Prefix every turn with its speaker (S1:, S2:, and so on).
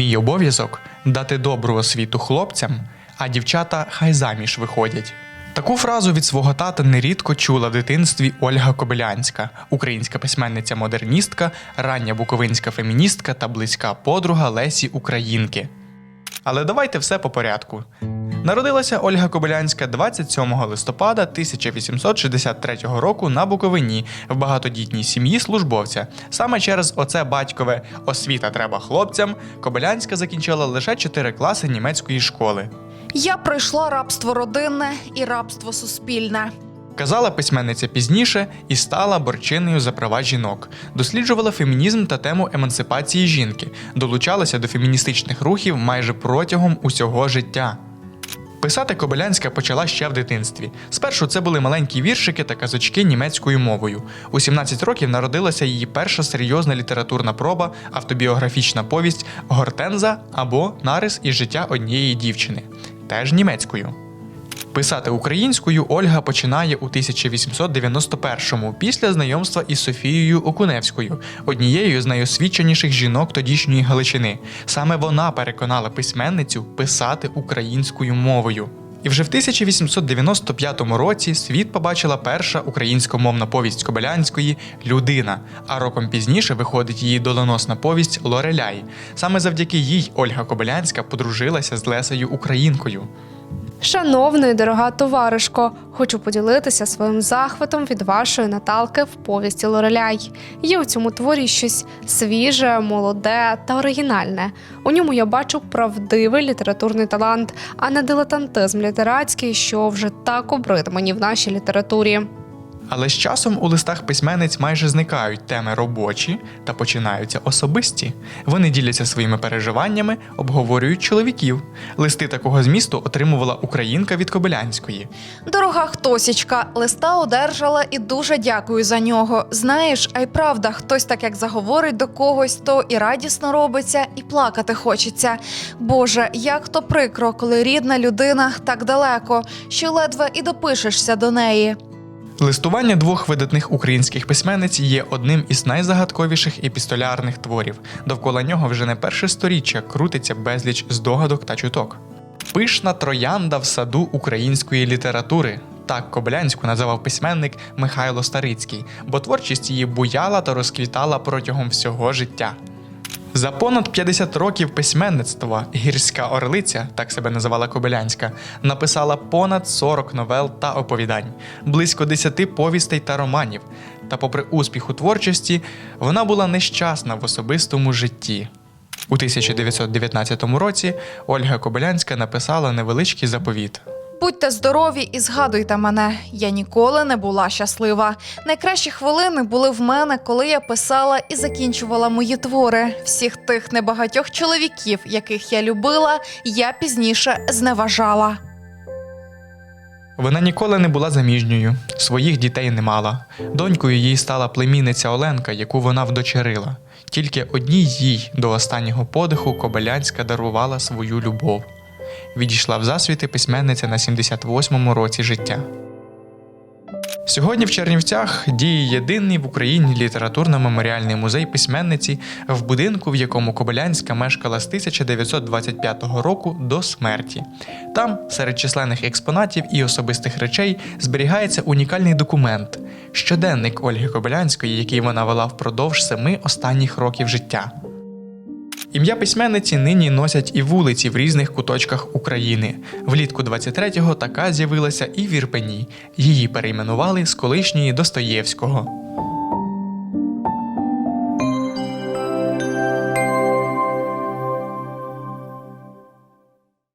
S1: Мій обов'язок дати добру освіту хлопцям, а дівчата хай заміж виходять. Таку фразу від свого тата нерідко чула в дитинстві Ольга Кобилянська, українська письменниця-модерністка, рання буковинська феміністка та близька подруга Лесі Українки. Але давайте все по порядку. Народилася Ольга Кобилянська 27 листопада 1863 року на Буковині в багатодітній сім'ї службовця. Саме через оце батькове освіта треба хлопцям. Кобилянська закінчила лише 4 класи німецької школи.
S2: Я пройшла рабство родинне і рабство суспільне.
S1: Казала письменниця пізніше і стала борчиною за права жінок, досліджувала фемінізм та тему емансипації жінки, долучалася до феміністичних рухів майже протягом усього життя. Писати Кобилянська почала ще в дитинстві. Спершу це були маленькі віршики та казочки німецькою мовою. У 17 років народилася її перша серйозна літературна проба, автобіографічна повість Гортенза або Нарис із життя однієї дівчини, теж німецькою. Писати українською Ольга починає у 1891-му після знайомства із Софією Окуневською, однією з найосвіченіших жінок тодішньої Галичини. Саме вона переконала письменницю писати українською мовою. І вже в 1895 році світ побачила перша українськомовна повість Кобилянської Людина. А роком пізніше виходить її доленосна повість Лореляй. Саме завдяки їй Ольга Кобилянська подружилася з Лесею Українкою.
S3: Шановна і дорога товаришко, хочу поділитися своїм захватом від вашої Наталки в повісті Лореляй. Є у цьому творі щось свіже, молоде та оригінальне. У ньому я бачу правдивий літературний талант, а не дилетантизм літератський, що вже так обрид мені в нашій літературі.
S1: Але з часом у листах письменниць майже зникають теми робочі та починаються особисті. Вони діляться своїми переживаннями, обговорюють чоловіків. Листи такого змісту отримувала українка від Кобилянської.
S2: Дорога хтосічка, листа одержала і дуже дякую за нього. Знаєш, а й правда, хтось так як заговорить до когось, то і радісно робиться, і плакати хочеться. Боже, як то прикро, коли рідна людина так далеко, що ледве і допишешся до неї.
S1: Листування двох видатних українських письменниць є одним із найзагадковіших епістолярних творів. Довкола нього вже не перше сторіччя крутиться безліч здогадок та чуток. Пишна троянда в саду української літератури. Так Коблянську називав письменник Михайло Старицький, бо творчість її буяла та розквітала протягом всього життя. За понад 50 років письменництва гірська орлиця, так себе називала Кобилянська, написала понад 40 новел та оповідань, близько 10 повістей та романів. Та, попри успіх у творчості, вона була нещасна в особистому житті. У 1919 році Ольга Кобилянська написала невеличкий заповіт.
S2: Будьте здорові і згадуйте мене. Я ніколи не була щаслива. Найкращі хвилини були в мене, коли я писала і закінчувала мої твори. Всіх тих небагатьох чоловіків, яких я любила, я пізніше зневажала.
S1: Вона ніколи не була заміжньою, своїх дітей не мала. Донькою їй стала племінниця Оленка, яку вона вдочерила. Тільки одній їй до останнього подиху Кобилянська дарувала свою любов. Відійшла в засвіти письменниця на 78-му році життя. Сьогодні в Чернівцях діє єдиний в Україні літературно-меморіальний музей письменниці в будинку, в якому Кобилянська мешкала з 1925 року до смерті. Там, серед численних експонатів і особистих речей, зберігається унікальний документ щоденник Ольги Кобилянської, який вона вела впродовж семи останніх років життя. Ім'я письменниці нині носять і вулиці в різних куточках України. Влітку 23-го така з'явилася і в Ірпені. Її перейменували з колишньої Достоєвського.